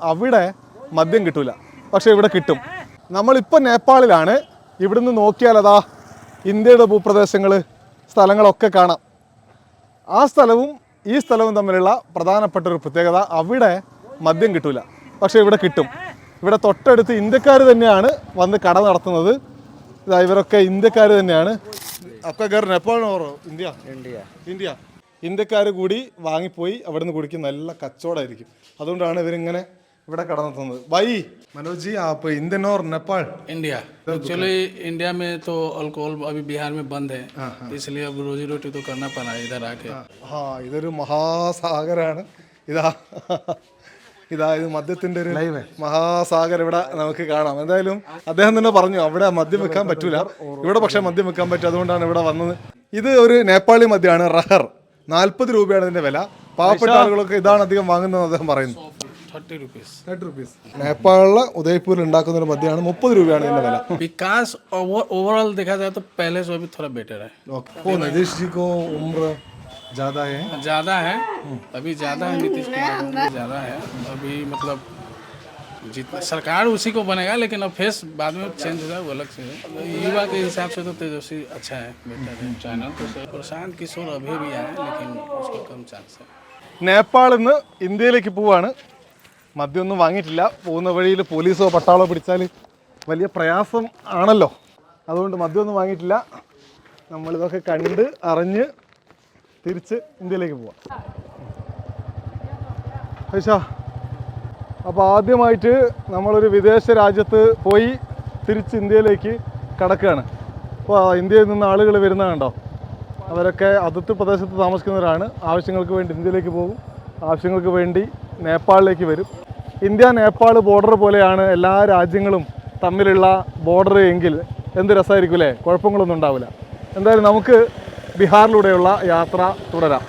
അവിടെ മദ്യം കിട്ടൂല. പക്ഷെ ഇവിടെ കിട്ടും. നമ്മളിപ്പോൾ നേപ്പാളിലാണ്. ഇവിടുന്ന് നോക്കിയാൽ അതാ ഇന്ത്യയുടെ ഭൂപ്രദേശങ്ങൾ സ്ഥലങ്ങളൊക്കെ കാണാം. ആ സ്ഥലവും ഈ സ്ഥലവും തമ്മിലുള്ള പ്രധാനപ്പെട്ട ഒരു പ്രത്യേകത അവിടെ മദ്യം കിട്ടൂല. പക്ഷേ ഇവിടെ കിട്ടും. ഇവിടെ തൊട്ടടുത്ത് ഇന്ത്യക്കാർ തന്നെയാണ് വന്ന് കട നടത്തുന്നത്. ഇതാ ഇവരൊക്കെ ഇന്ത്യക്കാർ തന്നെയാണ്. ഇന്ത്യ? ഇന്ത്യ. ഇന്ത്യ. ഇന്ത്യക്കാർ കൂടി വാങ്ങിപ്പോയി അവിടുന്ന് കുടിക്കുന്ന നല്ല കച്ചവടമായിരിക്കും. അതുകൊണ്ടാണ് ഇവരിങ്ങനെ ഇവിടെ കട നടത്തുന്നത് by Manoj G app Indian or Nepal India actually India में तो अल्कोहल अभी बिहार में बंद है इसलिए अब रोजी रोटी तो करना पड़ा है इधर आके ആ ഇതൊരു മഹാസാഗരാണ് ഇതാ ഇതാ ഇത് മദ്യത്തിന്റെ ഒരു മഹാസാഗർ ഇവിടെ നമുക്ക് കാണാം എന്തായാലും അദ്ദേഹം തന്നെ പറഞ്ഞു അവിടെ മദ്യം വെക്കാൻ പറ്റൂല ഇവിടെ പക്ഷെ മദ്യം വെക്കാൻ പറ്റും അതുകൊണ്ടാണ് ഇവിടെ വന്നത് ഇത് ഒരു നേപ്പാളി മദ്യമാണ് റഹർ നാൽപ്പത് രൂപയാണ് ഇതിന്റെ വില പാവപ്പെട്ട ആളുകളൊക്കെ ഇതാണ് അധികം വാങ്ങുന്നതെന്ന് അദ്ദേഹം പറയുന്നു थर्टी रुपीज തേർട്ടി റുപ്പീസ് നേപ്പാളിലെ ഉദയ്പൂരിൽ ഉണ്ടാക്കുന്ന ഒരു മദ്യമാണ് മുപ്പത് രൂപയാണ് ഇതിന്റെ വില विकास ओवरऑल देखा जाए तो पहले से अभी थोड़ा बेटर है ഓ നിതീഷ് ജി को उम्र ज्यादा है ज़्यादा है अभी ज़्यादा है नीतीश कुमार को ज़्यादा है अभी मतलब जितना सरकार उसी को बनेगा लेकिन अब फेस बाद में चेंज हो जाए वो अलग से है युवा के हिसाब से तो तेजस्वी अच्छा है बेटर है चैनल तो सर प्रशांत किशोर अभी भी आए लेकिन उसको कम चांस है നേപ്പാളിൽ നിന്ന് ഇന്ത്യയിലേക്ക് പോവാണ് മദ്യമൊന്നും വാങ്ങിയിട്ടില്ല. പോകുന്ന വഴിയിൽ പോലീസോ പട്ടാളോ പിടിച്ചാൽ വലിയ പ്രയാസം ആണല്ലോ. അതുകൊണ്ട് മദ്യമൊന്നും വാങ്ങിയിട്ടില്ല. നമ്മളിതൊക്കെ കണ്ട് അറിഞ്ഞ് തിരിച്ച് ഇന്ത്യയിലേക്ക് പോവാം. ഹൈഷ അപ്പോൾ ആദ്യമായിട്ട് നമ്മളൊരു വിദേശ രാജ്യത്ത് പോയി തിരിച്ച് ഇന്ത്യയിലേക്ക് കടക്കുകയാണ്. അപ്പോൾ ഇന്ത്യയിൽ നിന്ന് ആളുകൾ വരുന്നതാണ്ടോ അവരൊക്കെ അതിർത്തി പ്രദേശത്ത് താമസിക്കുന്നവരാണ്. ആവശ്യങ്ങൾക്ക് വേണ്ടി ഇന്ത്യയിലേക്ക് പോകും. ആവശ്യങ്ങൾക്ക് വേണ്ടി നേപ്പാളിലേക്ക് വരും. ഇന്ത്യ നേപ്പാൾ ബോർഡർ പോലെയാണ് എല്ലാ രാജ്യങ്ങളും തമ്മിലുള്ള ബോർഡർ എങ്കിൽ എന്ത് രസമായിരിക്കും അല്ലേ? കുഴപ്പങ്ങളൊന്നും ഉണ്ടാവില്ല. എന്തായാലും നമുക്ക് ബീഹാറിലൂടെയുള്ള യാത്ര തുടരാം.